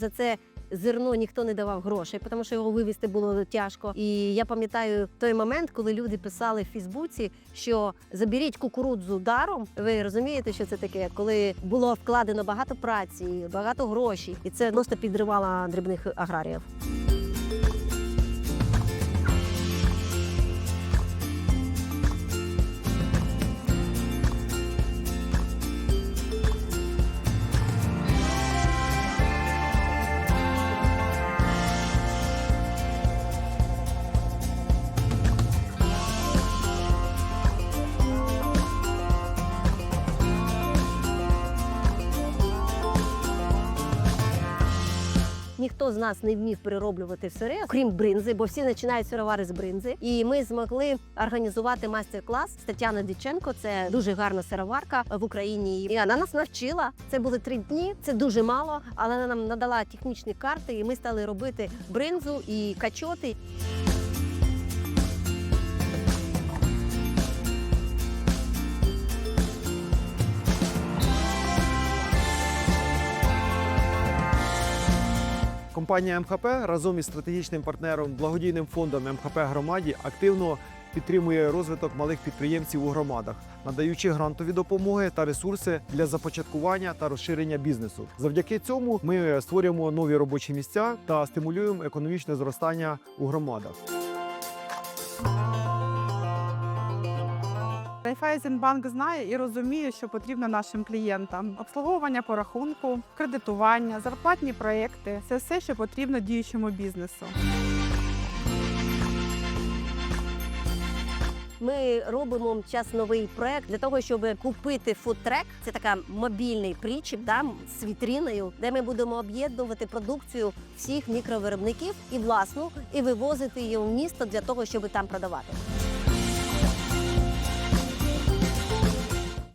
За це зерно ніхто не давав грошей, тому що його вивезти було тяжко. І я пам'ятаю той момент, коли люди писали в Фейсбуці, що заберіть кукурудзу даром. Ви розумієте, що це таке? Коли було вкладено багато праці, багато грошей, і це просто підривало дрібних аграріїв. Ніхто з нас не вмів перероблювати сире, крім бринзи, бо всі починають сировари з бринзи. І ми змогли організувати майстер-клас з Тетяна Діченко. Це дуже гарна сироварка в Україні. І вона нас навчила. Це були три дні. Це дуже мало, але вона нам надала технічні карти, і ми стали робити бринзу і качоти. Компанія МХП разом із стратегічним партнером благодійним фондом МХП громаді активно підтримує розвиток малих підприємців у громадах, надаючи грантові допомоги та ресурси для започаткування та розширення бізнесу. Завдяки цьому ми створюємо нові робочі місця та стимулюємо економічне зростання у громадах. Райфайзенбанк знає і розуміє, що потрібно нашим клієнтам: обслуговування по рахунку, кредитування, зарплатні проекти це все, що потрібно діючому бізнесу. Ми робимо час новий проект для того, щоб купити фудтрек. Це така мобільний причіп, да, з вітріною, де ми будемо об'єднувати продукцію всіх мікровиробників і власну, і вивозити її в місто для того, щоб там продавати.